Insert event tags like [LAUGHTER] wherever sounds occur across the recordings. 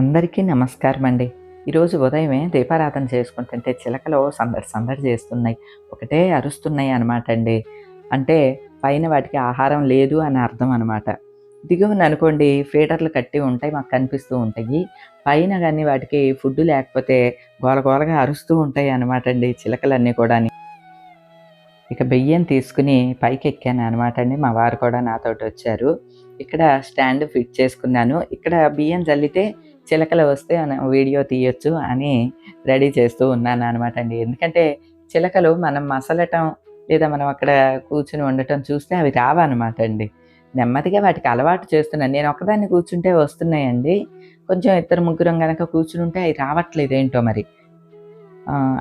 అందరికీ నమస్కారం అండి. ఈరోజు ఉదయమే దీపారాధన చేసుకుంటుంటే చిలకలు సందడి సందడి చేస్తున్నాయి. ఒకటే అరుస్తున్నాయి అనమాట అండి. అంటే పైన వాటికి ఆహారం లేదు అని అర్థం అనమాట దిగువన అనుకోండి ఫీడర్లు కట్టి ఉంటాయి మాకు కనిపిస్తూ ఉంటాయి. పైన కానీ వాటికి ఫుడ్ లేకపోతే గోలగోలగా అరుస్తూ ఉంటాయి అనమాట అండి చిలకలన్నీ కూడా ఇక బియ్యం తీసుకుని పైకి ఎక్కాను అనమాట అండి. మా వారు కూడా నాతోటి వచ్చారు. ఇక్కడ స్టాండ్ ఫిట్ చేసుకున్నాను. ఇక్కడ బియ్యం చల్లితే చిలకలు వస్తే మనం వీడియో తీయొచ్చు అని రెడీ చేస్తూ ఉన్నాను అనమాట అండి. ఎందుకంటే చిలకలు మనం మసలటం లేదా మనం అక్కడ కూర్చుని ఉండటం చూస్తే అవి రావన్నమాట అండి. నెమ్మదిగా వాటికి అలవాటు చేస్తున్నాను. నేను ఒకదాన్ని కూర్చుంటే వస్తున్నాయండి. కొంచెం ఇద్దరు ముగ్గురం కనుక కూర్చుని ఉంటే అవి రావట్లేదు ఏంటో మరి.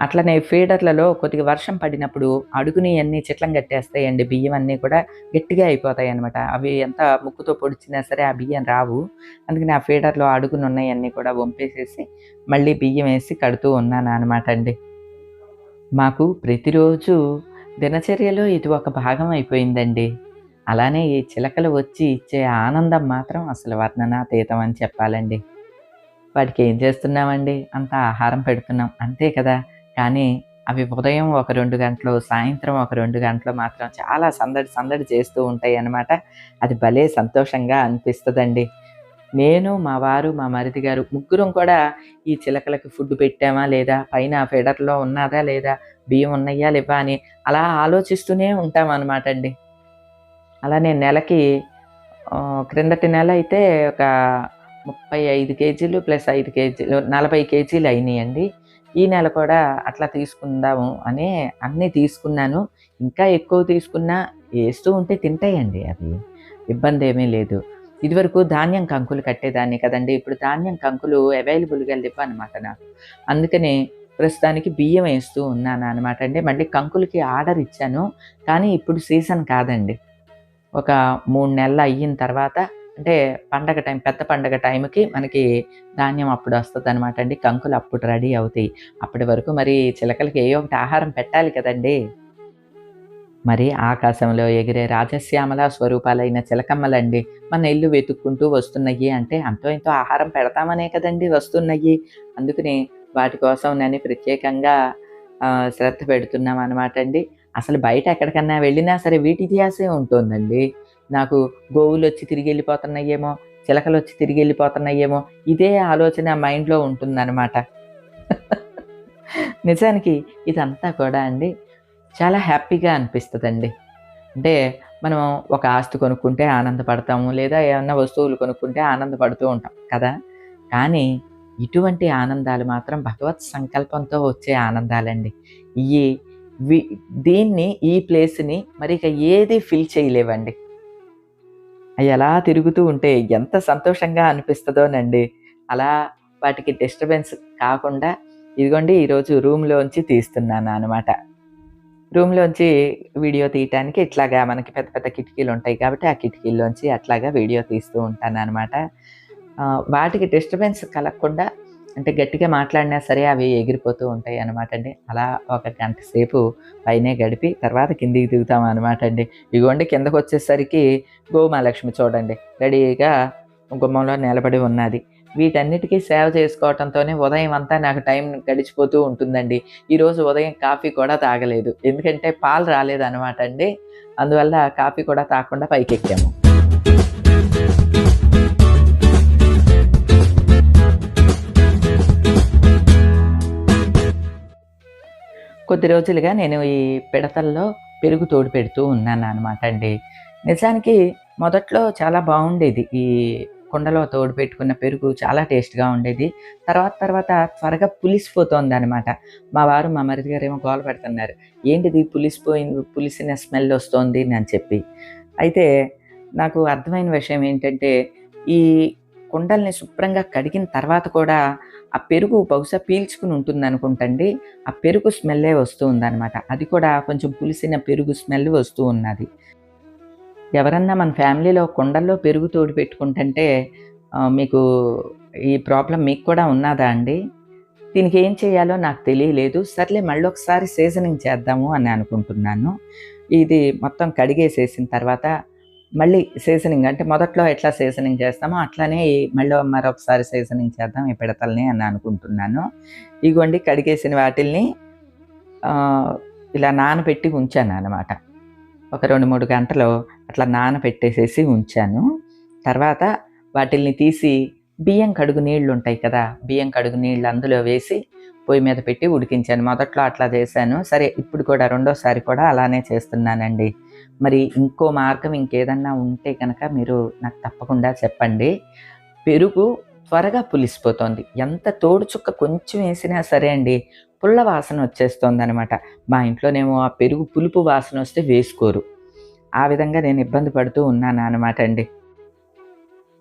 అట్లనే ఫీడర్లలో కొద్దిగా వర్షం పడినప్పుడు అడుగుని అన్ని చిట్లం కట్టేస్తాయండి బియ్యం అన్నీ కూడా గట్టిగా అయిపోతాయి అనమాట అవి ఎంత ముక్కుతో పొడిచినా సరే ఆ బియ్యం రావు. అందుకని ఆ ఫీడర్లో అడుగును ఉన్నాయన్నీ కూడా వంపేసేసి మళ్ళీ బియ్యం వేసి కడుతూ ఉన్నాను అనమాట అండి. మాకు ప్రతిరోజు దినచర్యలో ఇది ఒక భాగం అయిపోయిందండి. అలానే ఈ చిలకలు వచ్చి ఇచ్చే ఆనందం మాత్రం అసలు వర్ణనాతీతం అని చెప్పాలండి. వాటికి ఏం చేస్తున్నామండి? అంత ఆహారం పెడుతున్నాం. అంతే కదా. కానీ అవి ఉదయం ఒక రెండు గంటలు సాయంత్రం ఒక రెండు గంటలు మాత్రం చాలా సందడి సందడి చేస్తూ ఉంటాయి అన్నమాట. అది భలే సంతోషంగా అనిపిస్తుందండి. నేను మా వారు మా మరిది గారు ముగ్గురం కూడా ఈ చిలకలకి ఫుడ్ పెట్టామా లేదా? పైన ఫెడర్లో ఉన్నదా లేదా? బియ్యం ఉన్నాయా లేవా అని అలా ఆలోచిస్తూనే ఉంటాం అనమాట అండి. అలానే నెలకి క్రిందటి నెల అయితే ఒక ముప్పై ఐదు కేజీలు ప్లస్ ఐదు కేజీలు నలభై కేజీలు అయినాయండి. ఈ నెల కూడా అట్లా తీసుకుందాము అని అన్నీ తీసుకున్నాను. ఇంకా ఎక్కువ తీసుకున్నా వేస్తూ ఉంటే తింటాయండి అవి. ఇబ్బంది ఏమీ లేదు. ఇదివరకు ధాన్యం కంకులు కట్టేదాన్ని కదండి. ఇప్పుడు ధాన్యం కంకులు అవైలబుల్గా లేవు అనమాట నాకు. అందుకని ప్రస్తుతానికి బియ్యం వేస్తూ ఉన్నాను అనమాట అండి మళ్ళీ కంకులకి ఆర్డర్ ఇచ్చాను. కానీ ఇప్పుడు సీజన్ కాదండి. ఒక మూడు నెలలు అయిన తర్వాత అంటే పండగ టైం పెద్ద పండగ టైంకి మనకి ధాన్యం అప్పుడు వస్తుంది అనమాట అండి. కంకులు అప్పుడు రెడీ అవుతాయి. అప్పటి వరకు మరి చిలకలకి ఏ ఒకటి ఆహారం పెట్టాలి కదండి. మరి ఆకాశంలో ఎగిరే రాజశ్యామల స్వరూపాలైన చిలకమ్మలండి. మన ఇల్లు వెతుక్కుంటూ వస్తున్నాయి అంటే అంతో ఇంతో ఆహారం పెడతామనే కదండి వస్తున్నాయి. అందుకని వాటి కోసం నేను ప్రత్యేకంగా శ్రద్ధ పెడుతున్నాం అనమాట అండి. అసలు బయట ఎక్కడికన్నా వెళ్ళినా సరే వీటి ఇతిహాసే ఉంటుందండి. నాకు గోవులు వచ్చి తిరిగి వెళ్ళిపోతున్నాయేమో చిలకలు వచ్చి తిరిగి వెళ్ళిపోతున్నాయేమో ఇదే ఆలోచన మైండ్లో ఉంటుందన్నమాట. [LAUGHS] నిజానికి ఇదంతా కూడా అండి చాలా హ్యాపీగా అనిపిస్తుందండి. అంటే మనం ఒక ఆస్తి కొనుక్కుంటే ఆనందపడతాము లేదా ఏమన్నా వస్తువులు కొనుక్కుంటే ఆనందపడుతూ ఉంటాం కదా? కానీ ఇటువంటి ఆనందాలు మాత్రం భగవత్ సంకల్పంతో వచ్చే ఆనందాలండి. ఈ వి దీన్ని ఈ ప్లేస్ని మరి ఇక ఏది ఫిల్ చేయలేవండి. ఎలా తిరుగుతూ ఉంటే ఎంత సంతోషంగా అనిపిస్తుందోనండి. అలా వాటికి డిస్టర్బెన్స్ కాకుండా ఇదిగోండి ఈరోజు రూమ్లోంచి తీస్తున్నాను అనమాట రూమ్లోంచి వీడియో తీయటానికి ఇట్లాగా మనకి పెద్ద పెద్ద కిటికీలు ఉంటాయి కాబట్టి ఆ కిటికీల్లోంచి అట్లాగా వీడియో తీస్తూ ఉంటాను అనమాట వాటికి డిస్టర్బెన్స్ కలగకుండా అంటే గట్టిగా మాట్లాడినా సరే అవి ఎగిరిపోతూ ఉంటాయి అనమాట అండి. అలా ఒక గంట సేపు పైనే గడిపి తర్వాత కిందికి దిగుతాం అనమాట అండి. ఇగోండి కిందకు వచ్చేసరికి గోమాలక్ష్మి చూడండి. రెడీగా గుమ్మంలో నిలబడి ఉన్నది. వీటన్నిటికీ సేవ చేసుకోవటంతోనే ఉదయం అంతా నాకు టైం గడిచిపోతూ ఉంటుందండి. ఈరోజు ఉదయం కాఫీ కూడా తాగలేదు. ఎందుకంటే పాలు రాలేదు అనమాట అండి. అందువల్ల కాఫీ కూడా తాగకుండా పైకెక్కాము. కొద్ది రోజులుగా నేను ఈ పిడతల్లో పెరుగు తోడు పెడుతూ ఉన్నాను అనమాట అండి. నిజానికి మొదట్లో చాలా బాగుండేది. ఈ కుండలో తోడు పెట్టుకున్న పెరుగు చాలా టేస్ట్గా ఉండేది. తర్వాత తర్వాత త్వరగా పులిసిపోతుంది అనమాట మా వారు మా మరిది గారు ఏమో గోల పెడుతున్నారు. ఏంటిది పులిసిపోయింది పులిసిన స్మెల్ వస్తోంది అని చెప్పి. అయితే నాకు అర్థమైన విషయం ఏంటంటే ఈ కుండల్ని శుభ్రంగా కడిగిన తర్వాత కూడా ఆ పెరుగు బహుశా పీల్చుకుని ఉంటుంది అనుకుంటండి. ఆ పెరుగు స్మెల్లే వస్తూ ఉందన్నమాట. అది కూడా కొంచెం పులిసిన పెరుగు స్మెల్ వస్తూ ఉన్నది. ఎవరన్నా మన ఫ్యామిలీలో కుండల్లో పెరుగు తోడు పెట్టుకుంటుంటే మీకు ఈ ప్రాబ్లం మీకు కూడా ఉన్నదా అండి? దీనికి ఏం చేయాలో నాకు తెలియలేదు. సర్లే మళ్ళీ ఒకసారి సీజనింగ్ చేద్దాము అని అనుకుంటున్నాను. ఇది మొత్తం కడిగేసేసిన తర్వాత మళ్ళీ సీజనింగ్ అంటే మొదట్లో ఎట్లా సీజనింగ్ చేస్తామో అట్లానే మళ్ళీ మరొకసారి సీజనింగ్ చేద్దాం ఈ పిడతల్ని అని అనుకుంటున్నాను. ఇగోండి కడిగేసిన వాటిల్ని ఇలా నానబెట్టి ఉంచాను అనమాట ఒక రెండు మూడు గంటలు అట్లా నానబెట్టేసేసి ఉంచాను. తర్వాత వాటిల్ని తీసి బియ్యం కడుగు నీళ్ళు ఉంటాయి కదా బియ్యం కడుగు నీళ్ళు అందులో వేసి పొయ్యి మీద పెట్టి ఉడికించాను. మొదట్లో అట్లా చేశాను. సరే ఇప్పుడు కూడా రెండోసారి కూడా అలానే చేస్తున్నానండి. మరి ఇంకో మార్గం ఇంకేదన్నా ఉంటే కనుక మీరు నాకు తప్పకుండా చెప్పండి. పెరుగు త్వరగా పులిసిపోతుంది. ఎంత తోడు చుక్క కొంచెం వేసినా సరే అండి పుల్ల వాసన వచ్చేస్తుంది అనమాట మా ఇంట్లోనేమో ఆ పెరుగు పులుపు వాసన వస్తే వేసుకోరు. ఆ విధంగా నేను ఇబ్బంది పడుతూ ఉన్నాను అనమాట అండి.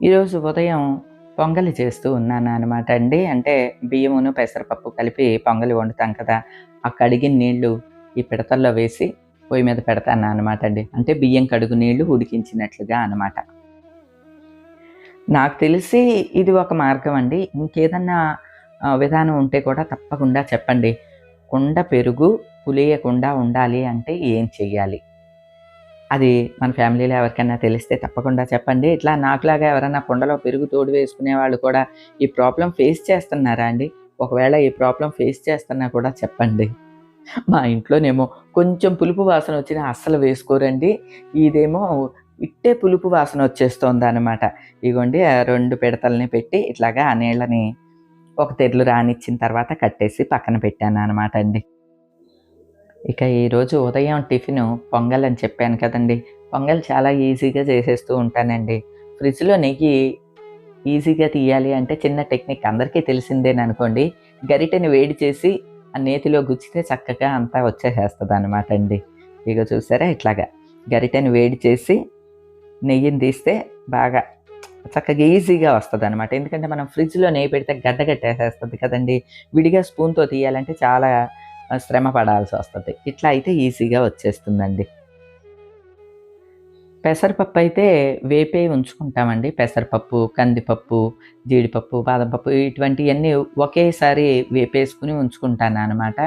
ఈరోజు ఉదయం పొంగలి చేస్తూ ఉన్నాను అనమాట అండి. అంటే బియ్యమును పెసరపప్పు కలిపి పొంగలి వండుతాం కదా. ఆ కడిగిన నీళ్ళు ఈ పిడతల్లో వేసి పొయ్యి మీద పెడతాను అనమాట అండి. అంటే బియ్యం కడుగు నీళ్ళు ఉడికించినట్లుగా అనమాట నాకు తెలిసి ఇది ఒక మార్గం అండి. ఇంకేదన్నా విధానం ఉంటే కూడా తప్పకుండా చెప్పండి. కుండ పెరుగు పులియకుండా ఉండాలి అంటే ఏం చెయ్యాలి? అది మన ఫ్యామిలీలో ఎవరికైనా తెలిస్తే తప్పకుండా చెప్పండి. ఇట్లా నాకులాగా ఎవరైనా కుండలో పెరుగు తోడు వేసుకునే వాళ్ళు కూడా ఈ ప్రాబ్లం ఫేస్ చేస్తున్నారా అండి? ఒకవేళ ఈ ప్రాబ్లం ఫేస్ చేస్తున్నా కూడా చెప్పండి. మా ఇంట్లోనేమో కొంచెం పులుపు వాసన వచ్చినా అస్సలు వేసుకోరండి. ఇదేమో ఇట్టే పులుపు వాసన వచ్చేస్తుంది అనమాట ఇగోండి ఆ రెండు పిడతల్ని పెట్టి ఇట్లాగా ఆ నీళ్ళని ఒక తెరలు రానిచ్చిన తర్వాత కట్టేసి పక్కన పెట్టాను అనమాట అండి. ఇక ఈరోజు ఉదయం టిఫిన్ పొంగల్ అని చెప్పాను కదండి. పొంగల్ చాలా ఈజీగా చేసేస్తూ ఉంటానండి. ఫ్రిడ్జ్లో నెయ్యి ఈజీగా తీయాలి అంటే చిన్న టెక్నిక్ అందరికీ తెలిసిందేననుకోండి. గరిటెని వేడి చేసి ఆ నేతిలో గుచ్చితే చక్కగా అంతా వచ్చేసేస్తుంది అనమాట అండి. ఇక చూసారా ఇట్లాగా. గరిటెని వేడి చేసి నెయ్యిని తీస్తే బాగా చక్కగా ఈజీగా వస్తుంది అనమాట ఎందుకంటే మనం ఫ్రిడ్జ్లో నెయ్యి పెడితే గడ్డగట్టేసేస్తుంది కదండి. విడిగా స్పూన్తో తీయాలంటే చాలా శ్రమ పడాల్సి వస్తుంది. ఇట్లా అయితే ఈజీగా వచ్చేస్తుందండి. పెసరపప్పు అయితే వేపే ఉంచుకుంటామండి. పెసరపప్పు కందిపప్పు జీడిపప్పు బాదం పప్పు ఇటువంటివన్నీ ఒకేసారి వేపేసుకుని ఉంచుకుంటాను అనమాట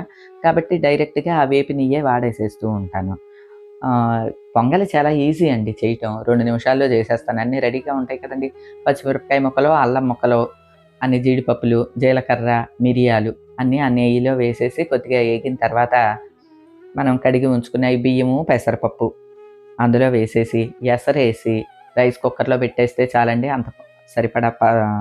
కాబట్టి డైరెక్ట్గా ఆ వేపి నెయ్యే వాడేసేస్తూ ఉంటాను. పొంగలి చాలా ఈజీ అండి చేయటం. రెండు నిమిషాల్లో చేసేస్తాను. అన్నీ రెడీగా ఉంటాయి కదండి. పచ్చిమిరపకాయ ముక్కలు అల్లం ముక్కలు అన్ని జీడిపప్పులు జీలకర్ర మిరియాలు అన్నీ ఆ నెయ్యిలో వేసేసి కొద్దిగా వేగిన తర్వాత మనం కడిగి ఉంచుకున్న బియ్యము పెసరపప్పు అందులో వేసేసి ఎసరేసి రైస్ కుక్కర్లో పెట్టేస్తే చాలండి. అంత సరిపడా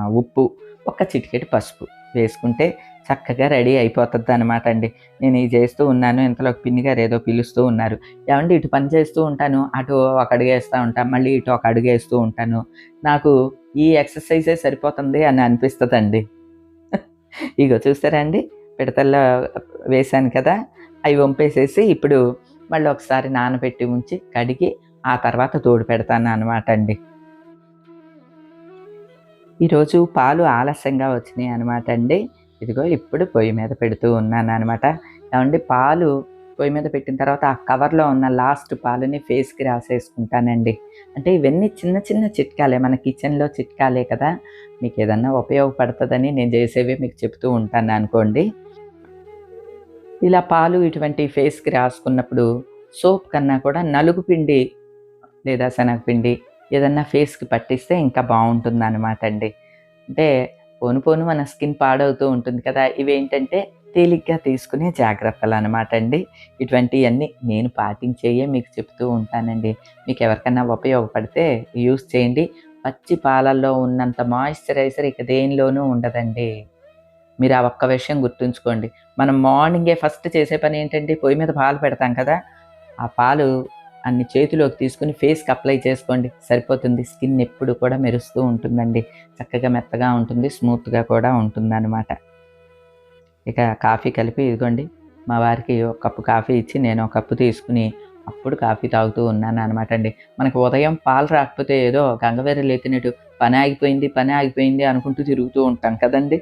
ఉప్పు ఒక చిటికెటి పసుపు వేసుకుంటే చక్కగా రెడీ అయిపోతుంది అనమాట అండి. నేను ఇది చేస్తూ ఉన్నాను. ఇంతలో పిన్ని గారు ఏదో పిలుస్తూ ఉన్నారు. ఏమంటే ఇటు పని చేస్తూ ఉంటాను. అటు ఒక అడుగు వేస్తూ ఉంటాను మళ్ళీ ఇటు ఒక అడుగు వేస్తూ ఉంటాను. నాకు ఈ ఎక్సర్సైజే సరిపోతుంది అని అనిపిస్తుందండి. [LAUGHS] ఇగో చూస్తారా అండి? పిడతల్లో వేశాను కదా? అవి వంపేసేసి ఇప్పుడు మళ్ళీ ఒకసారి నానబెట్టి ఉంచి కడిగి ఆ తర్వాత తోడు పెడతాను అనమాట అండి. ఈరోజు పాలు ఆలస్యంగా వచ్చినాయి అనమాట అండి. ఇదిగో ఇప్పుడు పొయ్యి మీద పెడుతూ ఉన్నాను అనమాట ఏమండి పాలు పొయ్యి మీద పెట్టిన తర్వాత ఆ కవర్లో ఉన్న లాస్ట్ పాలని ఫేస్కి రాసేసుకుంటానండి. అంటే ఇవన్నీ చిన్న చిన్న చిట్కాలే మన కిచెన్లో చిట్కాలే కదా. మీకు ఏదన్నా ఉపయోగపడుతుందని నేను చేసేవి మీకు చెప్తూ ఉంటాను అనుకోండి. ఇలా పాలు ఇటువంటి ఫేస్కి రాసుకున్నప్పుడు సోప్ కన్నా కూడా నలుగు పిండి లేదా శనగపిండి ఏదన్నా ఫేస్కి పట్టిస్తే ఇంకా బాగుంటుంది అనమాట అండి. అంటే పోను పోను మన స్కిన్ పాడవుతూ ఉంటుంది కదా ఇవేంటంటే తేలిగ్గా తీసుకునే జాగ్రత్తలు అనమాట అండి. ఇటువంటివన్నీ నేను పాటించేయే మీకు చెప్తూ ఉంటానండి. మీకు ఎవరికైనా ఉపయోగపడితే యూస్ చేయండి. పచ్చి పాలల్లో ఉన్నంత మాయిశ్చరైజర్ ఇక దేనిలోనూ ఉండదండి. మీరు ఆ ఒక్క విషయం గుర్తుంచుకోండి. మనం మార్నింగే ఫస్ట్ చేసే పని ఏంటంటే పొయ్యి మీద పాలు పెడతాం కదా? ఆ పాలు అన్ని చేతిలోకి తీసుకుని ఫేస్కి అప్లై చేసుకోండి. సరిపోతుంది. స్కిన్ ఎప్పుడు కూడా మెరుస్తూ ఉంటుందండి. చక్కగా మెత్తగా ఉంటుంది. స్మూత్గా కూడా ఉంటుంది అనమాట ఇక కాఫీ కలిపి ఇదిగోండి. మా వారికి ఒక కప్పు కాఫీ ఇచ్చి నేను ఒక కప్పు తీసుకుని అప్పుడు కాఫీ తాగుతూ ఉన్నాను అనమాట అండి. మనకు ఉదయం పాలు రాకపోతే ఏదో గంగవేరలు ఎత్తినట్టు పని ఆగిపోయింది పని ఆగిపోయింది అనుకుంటూ తిరుగుతూ ఉంటాం కదండి?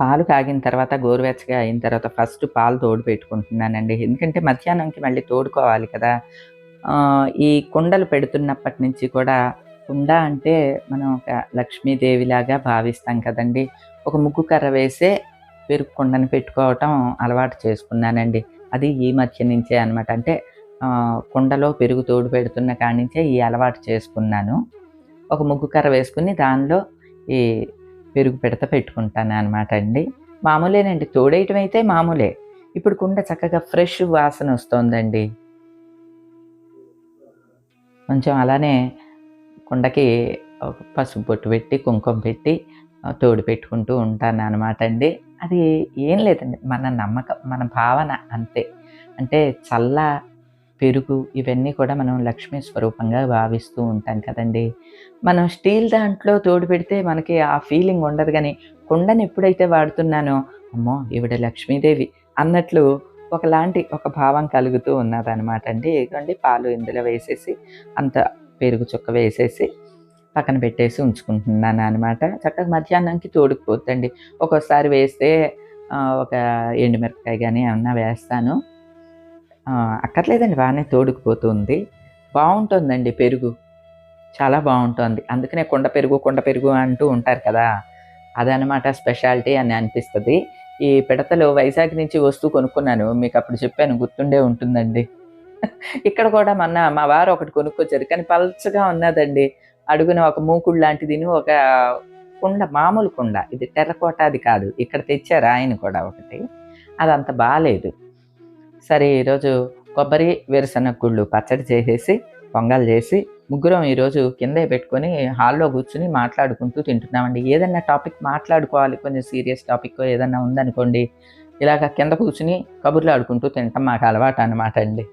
పాలు కాగిన తర్వాత గోరువెచ్చగా అయిన తర్వాత ఫస్ట్ పాలు తోడు పెట్టుకుంటున్నానండి. ఎందుకంటే మధ్యాహ్నంకి మళ్ళీ తోడుకోవాలి కదా. ఈ కుండలు పెడుతున్నప్పటి నుంచి కూడా కుండ అంటే మనం ఒక లక్ష్మీదేవిలాగా భావిస్తాం కదండి. ఒక ముగ్గు కర్ర వేసే పెరుగు కుండను పెట్టుకోవటం అలవాటు చేసుకున్నానండి. అది ఈ మధ్య నుంచే అనమాట అంటే కుండలో పెరుగు తోడు పెడుతున్న కాడి నుంచే ఈ అలవాటు చేసుకున్నాను. ఒక ముగ్గు కర్ర వేసుకుని దానిలో ఈ పెరుగు పెడత పెట్టుకుంటాను అనమాట అండి. మామూలేనండి తోడేయటం అయితే మామూలే. ఇప్పుడు కుండ చక్కగా ఫ్రెష్ వాసన వస్తుందండి. కొంచెం అలానే కుండకి పసుపు బొట్టు పెట్టి కుంకుమ పెట్టి తోడు పెట్టుకుంటూ ఉంటాను అనమాట అండి. అది ఏం లేదండి మన నమ్మకం మన భావన అంతే. అంటే చల్ల పెరుగు ఇవన్నీ కూడా మనం లక్ష్మీ స్వరూపంగా భావిస్తూ ఉంటాం కదండి. మనం స్టీల్ దాంట్లో తోడు పెడితే మనకి ఆ ఫీలింగ్ ఉండదు కానీ కుండను ఎప్పుడైతే వాడుతున్నానో అమ్మో ఈవిడ లక్ష్మీదేవి అన్నట్లు ఒకలాంటి ఒక భావం కలుగుతూ ఉన్నదనమాట అండి. ఇదిగోండి పాలు ఇందులో వేసేసి అంత పెరుగు చుక్క వేసేసి పక్కన పెట్టేసి ఉంచుకుంటున్నాను అనమాట చక్కగా మధ్యాహ్నంకి తోడుకుపోద్దండి. ఒక్కోసారి వేస్తే ఒక ఎండుమిరపకాయ కానీ ఏమన్నా వేస్తాను. అక్కర్లేదండి బాగానే తోడుకుపోతుంది. బాగుంటుందండి పెరుగు. చాలా బాగుంటుంది. అందుకనే కొండ పెరుగు కొండ పెరుగు అంటూ ఉంటారు కదా. అదనమాట స్పెషాలిటీ అని అనిపిస్తుంది. ఈ పిడతలు వైజాగ్ నుంచి వస్తూ కొనుక్కున్నాను. మీకు అప్పుడు చెప్పాను గుర్తుండే ఉంటుందండి. ఇక్కడ కూడా మొన్న మా వారు ఒకటి కొనుక్కొచ్చారు. కానీ పల్చగా ఉన్నదండి. అడుగున ఒక మూకుడు లాంటిదిని ఒక కుండ మామూలు కుండ. ఇది టెర్రకోట అది కాదు. ఇక్కడ తెచ్చారు ఆయన కూడా ఒకటి. అది అంత బాగాలేదు సరే ఈరోజు కొబ్బరి వేరుశనగ గుళ్ళు పచ్చడి చేసేసి పొంగల్ చేసి ముగ్గురం ఈరోజు కిందే పెట్టుకొని హాల్లో కూర్చుని మాట్లాడుకుంటూ తింటున్నామండి. ఏదైనా టాపిక్ మాట్లాడుకోవాలి కొంచెం సీరియస్ టాపిక్ ఏదైనా ఉందనుకోండి ఇలాగ కింద కూర్చుని కబుర్లు ఆడుకుంటూ తింటాం మాకు అలవాటు అనమాట అండి.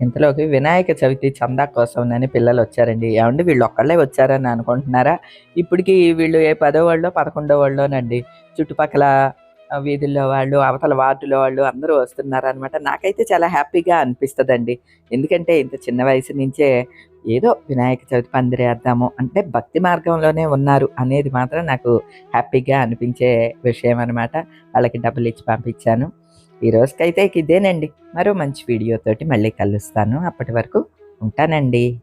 ఇంతలోకి వినాయక చవితి చందా కోసం అని పిల్లలు వచ్చారండి. ఏమండి వీళ్ళు ఒక్కళ్ళే వచ్చారని అనుకుంటున్నారా? ఇప్పటికి వీళ్ళు ఏ పదో వాళ్ళో పదకొండో వాళ్ళోనండి. చుట్టుపక్కల వీధుల్లో వాళ్ళు అవతల వార్డులో వాళ్ళు అందరూ వస్తున్నారనమాట నాకైతే చాలా హ్యాపీగా అనిపిస్తుందండి. ఎందుకంటే ఇంత చిన్న వయసు నుంచే ఏదో వినాయక చవితి పందిరేద్దాము అంటే భక్తి మార్గంలోనే ఉన్నారు అనేది మాత్రం నాకు హ్యాపీగా అనిపించే విషయం అనమాట వాళ్ళకి డబ్బులు ఇచ్చి పంపించాను. ఈ రోజుకైతే ఇదేనండి. మరో మంచి వీడియోతోటి మళ్ళీ కలుస్తాను. అప్పటి వరకు ఉంటానండి.